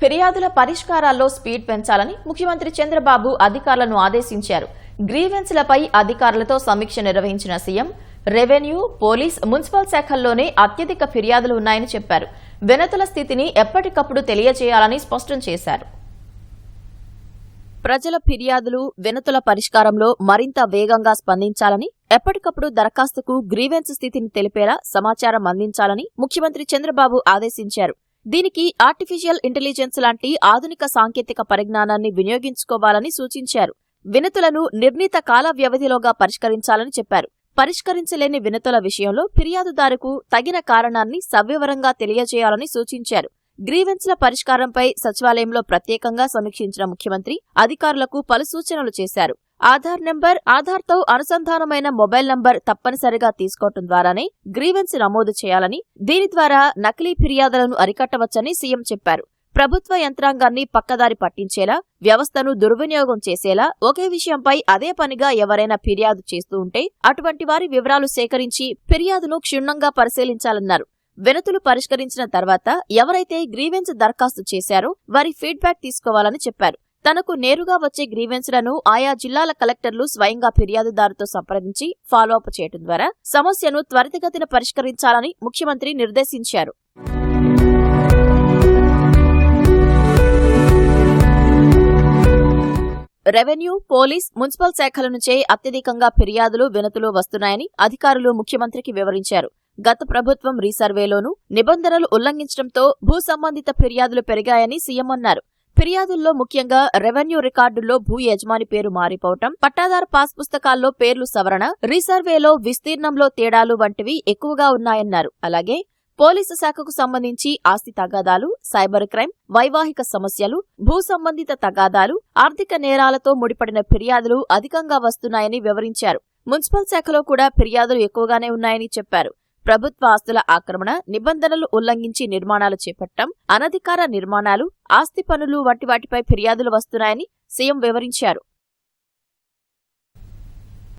ఫిర్యాదుల పరిష్కారాల్లో స్పీడ్ పెంచాలని ముఖ్యమంత్రి చంద్రబాబు అధికారులను ఆదేశించారు. గ్రీవెన్స్లపై అధికారులతో సమీక్ష నిర్వహించిన సీఎం రెవెన్యూ పోలీస్ మున్సిపల్ శాఖల్లోనే అత్యధిక ఫిర్యాదులు ఉన్నాయని చెప్పారు. వెనతుల స్థితిని ఎప్పటికప్పుడు తెలియజేయాలని స్పష్టం చేశారు. ప్రజల ఫిర్యాదులు వినతుల పరిష్కారంలో మరింత వేగంగా స్పందించాలని ఎప్పటికప్పుడు దరఖాస్తుకు గ్రీవెన్స్ స్థితిని తెలిపేలా సమాచారం అందించాలని ముఖ్యమంత్రి చంద్రబాబు ఆదేశించారు. దీనికి ఆర్టిఫిషియల్ ఇంటెలిజెన్స్ లాంటి ఆధునిక సాంకేతిక పరిజ్ఞానాన్ని వినియోగించుకోవాలని సూచించారు. వినతులను నిర్ణీత కాల వ్యవధిలోగా పరిష్కరించాలని చెప్పారు. పరిష్కరించలేని వినతుల విషయంలో ఫిర్యాదుదారుకు తగిన కారణాన్ని సవివరంగా తెలియజేయాలని సూచించారు. గ్రీవెన్స్ల పరిష్కారంపై సచివాలయంలో ప్రత్యేకంగా సమీక్షించిన ముఖ్యమంత్రి అధికారులకు పలు సూచనలు చేశారు. ఆధార్ నెంబర్ ఆధార్తో అనుసంధానమైన మొబైల్ నంబర్ తప్పనిసరిగా తీసుకోవటం ద్వారానే గ్రీవెన్స్ నమోదు చేయాలని దీని ద్వారా నకిలీ ఫిర్యాదులను అరికట్టవచ్చని సీఎం చెప్పారు. ప్రభుత్వ యంత్రాంగాన్ని పక్కదారి పట్టించేలా వ్యవస్థను దుర్వినియోగం చేసేలా ఒకే విషయంపై అదే పనిగా ఎవరైనా ఫిర్యాదు చేస్తూ ఉంటే అటువంటి వారి వివరాలు సేకరించి ఫిర్యాదును క్షుణ్ణంగా పరిశీలించాలన్నారు. వినతులు పరిష్కరించిన తర్వాత ఎవరైతే గ్రీవెన్స్ దరఖాస్తు చేశారో వారి ఫీడ్బ్యాక్ తీసుకోవాలని చెప్పారు. తనకు నేరుగా వచ్చే గ్రీవెన్స్లను ఆయా జిల్లాల కలెక్టర్లు స్వయంగా ఫిర్యాదుదారుతో సంప్రదించి ఫాలో అప్ చేయడం ద్వారా సమస్యను త్వరితగతిన పరిష్కరించాలని ముఖ్యమంత్రి నిర్దేశించారు. రెవెన్యూ పోలీస్ మున్సిపల్ శాఖల నుంచే అత్యధికంగా ఫిర్యాదులు వినతులు వస్తున్నాయని అధికారులు ముఖ్యమంత్రికి వివరించారు. గత ప్రభుత్వం రీసర్వేలోనూ నిబంధనలు ఉల్లంఘించడంతో భూ సంబంధిత ఫిర్యాదులు పెరిగాయని సీఎం అన్నారు. ఫిర్యాదుల్లో ముఖ్యంగా రెవెన్యూ రికార్డుల్లో భూ యజమాని పేరు మారిపోవటం పట్టాదారు పాస్ పుస్తకాల్లో పేర్లు సవరణ రీసర్వేలో విస్తీర్ణంలో తేడాలు వంటివి ఎక్కువగా ఉన్నాయన్నారు. అలాగే పోలీసు శాఖకు సంబంధించి ఆస్తి తగాదాలు సైబర్ క్రైమ్ వైవాహిక సమస్యలు భూ సంబంధిత తగాదాలు ఆర్థిక నేరాలతో ముడిపడిన ఫిర్యాదులు అధికంగా వస్తున్నాయని వివరించారు. మున్సిపల్ శాఖలో కూడా ఫిర్యాదులు ఎక్కువగానే ఉన్నాయని చెప్పారు. ప్రభుత్వ ఆస్తుల ఆక్రమణ నిబంధనలు ఉల్లంఘించి నిర్మాణాలు చేపట్టడం అనధికార నిర్మాణాలు ఆస్తి పనులు వంటి వాటిపై ఫిర్యాదులు వస్తున్నాయని సీఎం వివరించారు.